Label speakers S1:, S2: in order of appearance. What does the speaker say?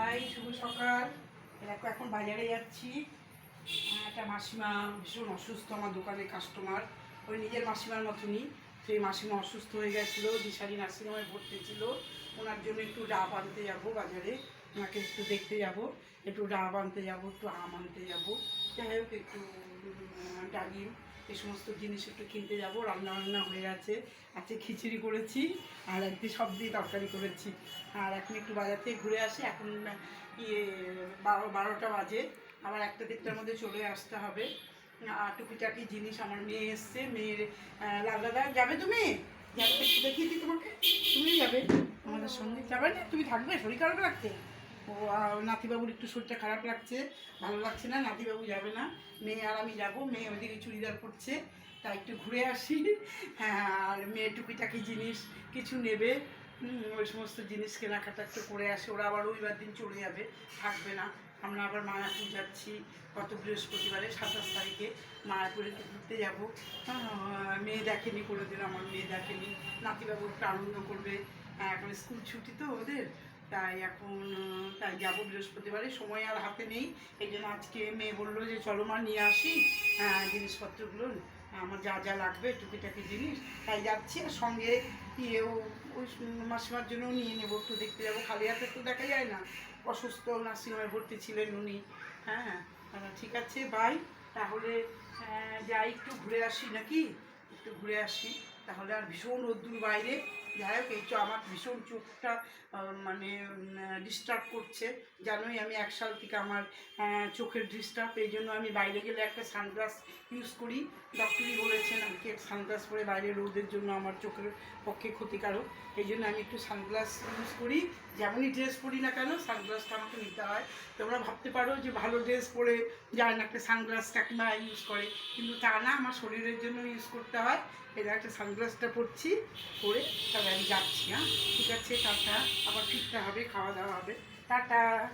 S1: High শুভ সকাল। দেখো এখন বাজারে যাচ্ছি। একটা মাসিমা ভীষণ অসুস্থ আমার দোকানে কাস্টমার ওই নিজের মাসিমার মতনই। সেই মাসিমা অসুস্থ হয়ে গেছিল, দিশারি নার্সিংহোমে ভর্তি ছিল। ওনার জন্য একটু ডাব আনতে যাব বাজারে। ওনাকে একটু দেখতে যাব, একটু ডাব আনতে যাব, একটু আম আনতে যাব। যাই হোক, একটু ডালিম। এই সমস্ত জিনিস একটু কিনতে যাব রান্না বান্না হয়ে আছে আজকে খিচুড়ি করেছি, আর একদিন সব দিয়ে তরকারি করেছি। আর এখন একটু বাজার থেকে ঘুরে আসি, এখন ইয়ে বারো, বারোটা বাজে। আবার একটা দেড়টার মধ্যে চলে আসতে হবে। আর টুকিটাকি জিনিস আমার মেয়ে এসছে, মেয়ের দাদা যাবে তুমি? যাবে দেখিয়ে দিই তোমাকে। তুমি যাবে। আমাদের সঙ্গে যাবে না? তুমি থাকবে? শরীর খারাপ লাগছে? ও নাতিবাবুর একটু শরীরটা খারাপ লাগছে ভালো লাগছে না নাতিবাবু যাবে না। মেয়ে আর আমি যাব মেয়ে ওইদিকে চুড়িদার করছে তাই একটু ঘুরে আসি। হ্যাঁ আর মেয়ে টুকিটাকি জিনিস কিছু নেবে ওই সমস্ত জিনিস কেনাকাটা একটু করে আসে। ওরা আবার রবিবার দিন চলে যাবে থাকবে না। আমরা আবার মায়াপুর যাচ্ছি গত বৃহস্পতিবারে সাতাশ তারিখে মায়াপুরে ঘুরতে যাব। মেয়ে দেখেনি কোনোদিন আমার মেয়ে দেখেনি। নাতিবাবু একটু আনন্দ করবে। হ্যাঁ, এখন স্কুল ছুটি তো ওদের। তাই এখন তাই যাব বৃহস্পতিবারে সময় আর হাতে নেই। এই জন্য আজকে মেয়ে বলল যে চলো মা নিয়ে আসি হ্যাঁ, জিনিসপত্রগুলো। আমার যা যা লাগবে টুকিটাকি জিনিস। তাই যাচ্ছি আর সঙ্গে ইয়ে ও- ওই মাসিমার জন্য নিয়ে নেব একটু দেখতে যাব। খালি হাতে তো দেখা যায় না। অসুস্থ নার্সিংহোমে ভর্তি ছিলেন উনি। হ্যাঁ ঠিক আছে বাই তাহলে যাই একটু ঘুরে আসি নাকি? একটু ঘুরে আসি। তাহলে আর ভীষণ রোদ্দুর বাইরে। যাই হোক, এই তো আমার ভীষণ চোখটা মানে ডিস্টার্ব করছে। জানোই আমি এক সাল থেকে আমার চোখের ডিস্টার্ব এই জন্য আমি বাইরে গেলে একটা সানগ্লাস ইউজ করি। ডক্টরই বলেছেন আমাকে সানগ্লাস পরে বাইরে রোদের জন্য আমার চোখের পক্ষে ক্ষতিকারক। এই জন্য আমি একটু সানগ্লাস ইউজ করি। যেমনই ড্রেস পরি না কেন, সানগ্লাসটা আমাকে নিতে হয়। তোমরা ভাবতে পারো যে ভালো ড্রেস পরে যায় না, একটা সানগ্লাস কাকিমা ইউজ করে। কিন্তু তা না, আমার শরীরের জন্য ইউজ করতে হয়। এটা একটা সানগ্লাসটা পরছি, পরে তবে আমি যাচ্ছি হ্যাঁ? ঠিক আছে, টাটা। আবার ফিরতে হবে, খাওয়া দাওয়া হবে। টাটা।